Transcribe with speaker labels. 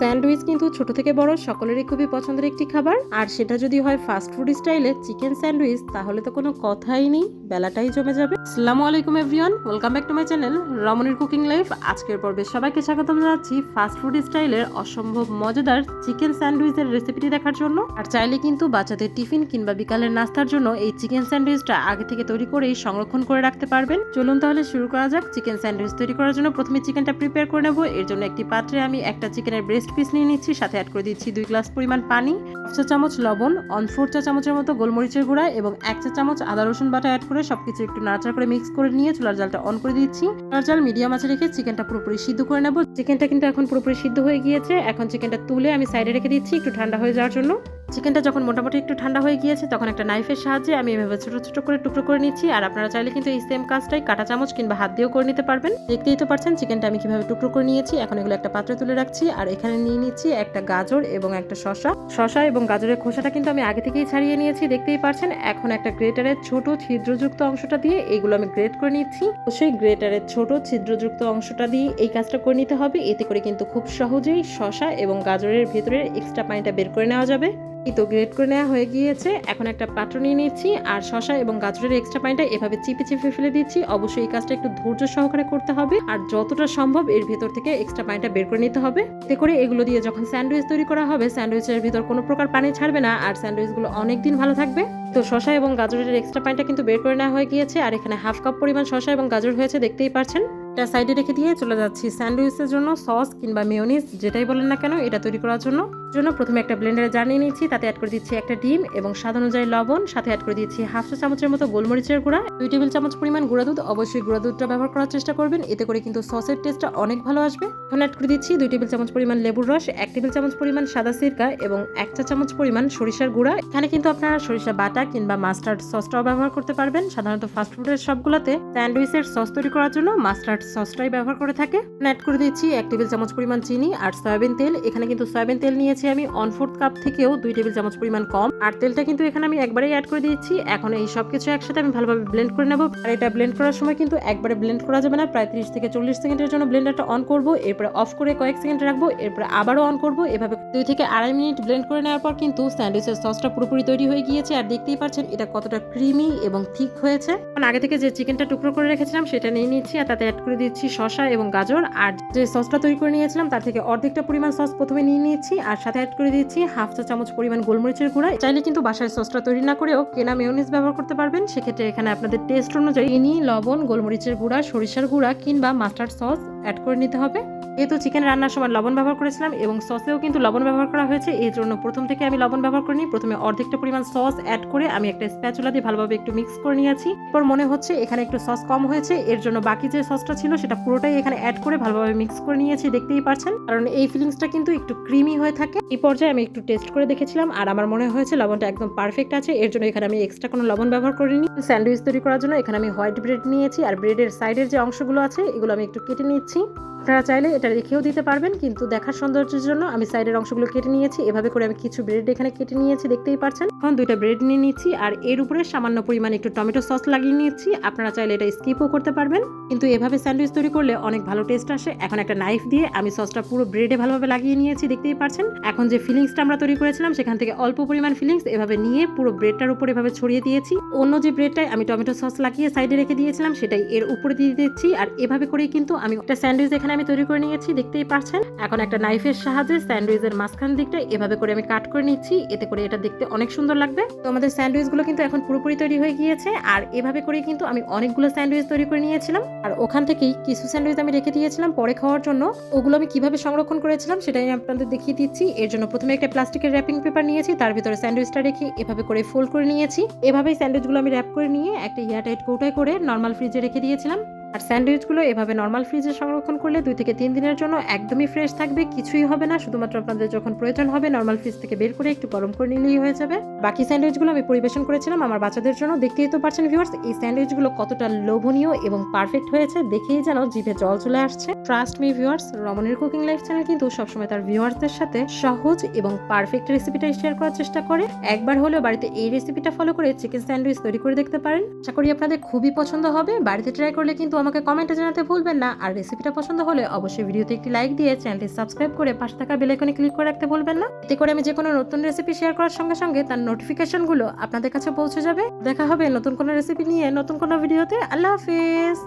Speaker 1: Sandwich কিন্তু ছোট থেকে বড় সকলেরই খুবই পছন্দের একটি খাবার। আর সেটা যদি হয় ফাস্ট ফুড স্টাইলে চিকেন স্যান্ডউইচ, তাহলে তো কোনো কথাই নেই, বেলাটাই জমে যাবে। আসসালামু আলাইকুম everyone welcome back to my channel রমণীর কুকিং লাইফ আজকের পর্বে সবাইকে স্বাগতম জানাচ্ছি ফাস্ট ফুড স্টাইলের অসম্ভব মজাদার চিকেন স্যান্ডউইচের রেসিপিটি দেখার জন্য। আর চাইলে কিন্তু বাচ্চাদের টিফিন কিংবা বিকালের নাস্তার জন্য এই চিকেন স্যান্ডউইচটা আগে থেকে তৈরি করেই সংরক্ষণ করে রাখতে পারবেন। চলুন তাহলে শুরু করা যাক। চিকেন স্যান্ডউইচ তৈরি করার জন্য প্রথমে চিকেনটা প্রিপেয়ার করে নেব। এর জন্য একটি পাত্রে আমি একটা চিকেনের ব্রেস্ট পিস নিয়ে নিচ্ছি, সাথে অ্যাড করে দিচ্ছি দুই গ্লাস পরিমাণ পানি হাফ চা চামচ লবণ অন ফোর চা চামচের মতো গোলমরিচের গুঁড়া এবং এক চা চামচ আদা রসুন বাটা অ্যাড করে সবকিছু একটু নাড়াচাড়া করে মিক্স করে নিয়ে চুলার জালটা অন করে দিচ্ছি। চুলার জাল মিডিয়াম আছে রেখে চিকেনটা পুরোপুরি সিদ্ধ করে নেব। চিকেনটা কিন্তু এখন পুরোপুরি সিদ্ধ হয়ে গিয়েছে। এখন চিকেনটা তুলে আমি সাইডে রেখে দিচ্ছি, একটু ঠান্ডা হয়ে যাওয়ার জন্য। চিকেনটা যখন মোটামুটি একটু ঠান্ডা হয়ে গিয়েছে, তখন একটা নাইফের সাহায্যে আমি এভাবে ছোট ছোট করে টুকরো করে নিচ্ছি। আর আপনারা চাইলে কিন্তু এই সেম কাজটাই কাটা চামচ কিংবা হাত দিয়েও করে নিতে পারবেন। দেখতেই তো পারছেন চিকেনটা আমি কীভাবে টুকরো করে নিয়েছি। এখন এগুলো একটা পাত্রে তুলে রাখছি। আর এখানে নিয়ে নিচ্ছি একটা গাজর এবং একটা শশা শশা এবং গাজরের খোসাটা কিন্তু আমি আগে থেকেই ছাড়িয়ে নিয়েছি, দেখতেই পারছেন। এখন একটা গ্রেটারের ছোট ছিদ্রযুক্ত অংশটা দিয়ে এইগুলো আমি গ্রেট করে নিচ্ছি। অবশ্যই গ্রেটারের ছোট ছিদ্রযুক্ত অংশটা দিয়ে এই কাজটা করে নিতে হবে। এতে করে কিন্তু খুব সহজেই শশা এবং গাজরের ভেতরের এক্সট্রা পানিটা বের করে নেওয়া যাবে। তো গ্রেট করে নেওয়া হয়ে গিয়েছে। এখন একটা পাত্র নিয়ে নিচ্ছি, আর শশা এবং গাজরের এক্সট্রা পানিটা এভাবে চিপে চিপে ফেলে দিচ্ছি। অবশ্যই এই কাজটা একটু ধৈর্য সহকারে করতে হবে, আর যতটা সম্ভব এর ভেতর থেকে এক্সট্রা পানিটা বের করে নিতে হবে। এতে করে এগুলো দিয়ে যখন স্যান্ডউইচ তৈরি করা হবে, স্যান্ডউইচের ভিতর কোনো প্রকার পানি ছাড়বে না, আর স্যান্ডউইচগুলো অনেক দিন ভালো থাকবে। তো শশা এবং গাজরের এক্সট্রা পানিটা কিন্তু বের করে নেওয়া হয়ে গিয়েছে, আর এখানে হাফ কাপ পরিমাণ শশা এবং গাজর হয়েছে, দেখতেই পারছেন। এটা সাইডে রেখে দিয়ে চলে যাচ্ছি। স্যান্ডউইচের জন্য সস কিংবা মেয়োনিজ যেটাই বলেন না কেন, এটা তৈরি করার জন্য। জন্য প্রথমে একটা ব্লেন্ডারে জার নিয়ে নিচ্ছি তাতে অ্যাড করে দিচ্ছি একটা ডিম এবং স্বাদ অনুযায়ী লবণ, সাথে অ্যাড করে দিচ্ছি হাফ চা চামচের মতো গোলমরিচের গুঁড়া। দুই টেবিল চামচ পরিমাণ গুঁড়া দুধ, অবশ্যই গুঁড়া দুধটা ব্যবহার করার চেষ্টা করবেন, এতে করে কিন্তু সসের টেস্টটা অনেক ভালো আসবে। এখন অ্যাড করে দিচ্ছি দুই টেবিল চামচ পরিমাণ লেবুর রস, এক টেবিল চামচ পরিমাণ সাদা সিরকা এবং এক চা চামচ পরিমাণ সরিষার গুঁড়া। এখানে কিন্তু আপনারা সরিষা বাটা কিংবা মাস্টার্ড সসটাও ব্যবহার করতে পারবেন। সাধারণত ফাস্টফুডের সবগুলোতে স্যান্ডউইচের সস তৈরি করার জন্য মাস্টার্ড সসটাই ব্যবহার করে থাকে। অ্যাড করে দিচ্ছি এক টেবিল চামচ পরিমাণ চিনি আর সয়াবিন তেল। এখানে কিন্তু সয়াবিন তেল নিয়েছি আমি অন ফোর্থ কাপ থেকেও দুই টেবিল চামচ পরিমাণ কম। আর তেলটা কিন্তু এখানে আমি একবারেই অ্যাড করে দিচ্ছি এখন এই সব কিছু একসাথে আমি ভালোভাবে ব্লেন্ড করে নেব। আর এটা ব্লেন্ড করার সময় কিন্তু একবারে ব্লেন্ড করা যাবে না। প্রায় ত্রিশ থেকে চল্লিশ সেকেন্ডের জন্য ব্লেন্ডারটা অন করব। এরপরে অফ করে কয়েক সেকেন্ড রাখব। এরপরে আবারও অন করব। এভাবে দুই থেকে আড়াই মিনিট ব্লেন্ড করে নেওয়ার পর কিন্তু স্যান্ডউইচের সসটা পুরোপুরি তৈরি হয়ে গিয়েছে। আর দেখতেই পাচ্ছেন এটা কতটা ক্রিমি এবং থিক হয়েছে। আগে থেকে যে চিকেনটা টুকরো করে রেখেছিলাম, সেটা নিয়ে নিচ্ছি আর তাতে অ্যাড করে দিচ্ছি শশা এবং গাজর। আর যে সসটা তৈরি করে নিয়েছিলাম, তার থেকে অর্ধেকটা পরিমাণ সস প্রথমে নিয়ে নিয়েছি, আর সাথে অ্যাড করে দিচ্ছি হাফ চা চামচ পরিমাণ গোলমরিচের গুঁড়া। চাইলে কিন্তু বাসায় সসটা তৈরি না করেও কেনা মেয়নিজ ব্যবহার করতে পারবেন। সেক্ষেত্রে এখানে আপনাদের টেস্ট অনুযায়ী চিনি, লবণ, গোলমরিচের গুঁড়া, সরিষার গুঁড়া কিংবা মাস্টার্ড সস অ্যাড করে নিতে হবে। যেহেতু চিকেন রান্নার সময় লবণ ব্যবহার করেছিলাম এবং সসেও কিন্তু লবণ ব্যবহার করা হয়েছে। এই জন্য প্রথম থেকে আমি লবণ ব্যবহার করিনি। প্রথমে অর্ধেকটা পরিমাণ সস অ্যাড করে আমি একটা স্প্যাচুলা দিয়ে ভালোভাবে একটু মিক্স করে নিয়েছি। এরপর মনে হচ্ছে এখানে একটু সস কম হয়েছে। এর জন্য বাকি যে সসটা ছিল সেটা পুরোটাই এখানে অ্যাড করে ভালোভাবে মিক্স করে নিয়েছি, দেখতেই পারছেন। কারণ এই ফিলিংসটা কিন্তু একটু ক্রিমি হয়ে থাকে। এই পর্যায়ে আমি একটু টেস্ট করে দেখেছিলাম আর আমার মনে হয়েছে লবণটা একদম পারফেক্ট আছে। এর জন্য এখানে আমি এক্সট্রা কোনো লবণ ব্যবহার করিনি। স্যান্ডউইচ তৈরি করার জন্য এখানে আমি হোয়াইট ব্রেড নিয়েছি। আর ব্রেডের সাইডের যে অংশগুলো আছে, এগুলো আমি একটু কেটে নিচ্ছি। আপনারা চাইলে এটা রেখেও দিতে পারবেন, কিন্তু দেখার সৌন্দর্যের জন্য আমি সাইডের অংশগুলো কেটে নিয়েছি। এভাবে করে আমি কিছু ব্রেড এখানে কেটে নিয়েছি, দেখতেই পারছেন এখন দুইটা ব্রেড নিয়ে নিচ্ছি, আর এর উপরে সামান্য পরিমাণে একটু টমেটো সস লাগিয়ে নিচ্ছি আপনারা চাইলে এটা স্কিপও করতে পারবেন, কিন্তু এভাবে স্যান্ডউইচ তৈরি করলে অনেক ভালো টেস্ট আসে। এখন একটা নাইফ দিয়ে আমি সসটা পুরো ব্রেডে ভালোভাবে লাগিয়ে নিয়েছি, দেখতেই পারছেন এখন যে ফিলিংসটা আমরা তৈরি করেছিলাম, সেখান থেকে অল্প পরিমাণ ফিলিংস এভাবে নিয়ে পুরো ব্রেডটার উপর এভাবে ছড়িয়ে দিয়েছি। অন্য যে ব্রেডটাই আমি টমেটো সস লাগিয়ে সাইডে রেখে দিয়েছিলাম, সেটাই এর উপরে দিয়ে দিচ্ছি, আর এভাবে করেই কিন্তু আমি একটা স্যান্ডউইচ এখানে আমি তৈরি করে নিয়েছি, দেখতেই পাচ্ছেন? এখন একটা নাইফের সাহায্যে স্যান্ডউইচের মাঝখান দিকটা এভাবে করে আমি কাট করে নিচ্ছি, এতে করে এটা দেখতে অনেক সুন্দর লাগবে। তো আমাদের স্যান্ডউইচগুলো কিন্তু এখন পুরোপুরি তৈরি হয়ে গিয়েছে, আর এভাবে করে কিন্তু আমি অনেকগুলো স্যান্ডউইচ তৈরি করে নিয়েছিলাম। আর ওখান থেকেই কিছু স্যান্ডউইচ আমি রেখে দিয়েছিলাম পরে খাওয়ার জন্য। ওগুলো আমি কীভাবে সংরক্ষণ করেছিলাম সেটাই আমি আপনাদের দেখিয়ে দিচ্ছি। এর জন্য প্রথমে একটা প্লাস্টিকের র্যাপিং পেপার নিয়েছি, তার ভিতরে স্যান্ডউইচটা রেখে এভাবে করে ফোল্ড করে নিয়েছি। এভাবেই স্যান্ডউইচগুলো আমি র্যাপ করে নিয়ে একটা এয়ারটাইট কৌটায় করে নর্মাল ফ্রিজে রেখে দিয়েছিলাম। আর স্যান্ডউইচগুলো এভাবে নর্মাল ফ্রিজে সংরক্ষণ করলে দুই থেকে তিন দিনের জন্য একদমই ফ্রেশ থাকবে, কিছুই হবে না। শুধুমাত্র আপনাদের যখন প্রয়োজন হবে নর্মাল ফ্রিজ থেকে বের করে একটু গরম করে নিলেই হয়ে যাবে। বাকি স্যান্ডউইচগুলো আমি পরিবেশন করেছিলাম আমার বাচ্চাদের জন্য। দেখতেই তো পারছেন ভিউয়ার্স এই স্যান্ডউইচগুলো কতটা লোভনীয় এবং পারফেক্ট হয়েছে, দেখেই যেন জিভে জল চলে আসছে। ট্রাস্ট মি ভিউয়ার্স রমণের কুকিং লাইফ চ্যানেল কিন্তু সবসময় তার ভিউয়ার্সদের সাথে সহজ এবং পারফেক্ট রেসিপিটা শেয়ার করার চেষ্টা করে। একবার হলেও বাড়িতে এই রেসিপিটা ফলো করে চিকেন স্যান্ডউইচ তৈরি করে দেখতে পারেন। আশা করি আপনাদের খুবই পছন্দ হবে। বাড়িতে ট্রাই করলে কিন্তু আমাকে কমেন্টে জানাতে ভুলবেন না। আর রেসিপিটা পছন্দ হলে অবশ্যই ভিডিওতে একটি লাইক দিয়ে চ্যানেলটি সাবস্ক্রাইব করে পাশে থাকা বেল আইকনে ক্লিক করে রাখতে ভুলবেন না। এতে করে আমি যে কোনো নতুন রেসিপি শেয়ার করার সঙ্গে সঙ্গে তার নোটিফিকেশনগুলো আপনাদের কাছে পৌঁছে যাবে। দেখা হবে নতুন কোনো রেসিপি নিয়ে নতুন কোনো ভিডিওতে আল্লাহ হাফিজ!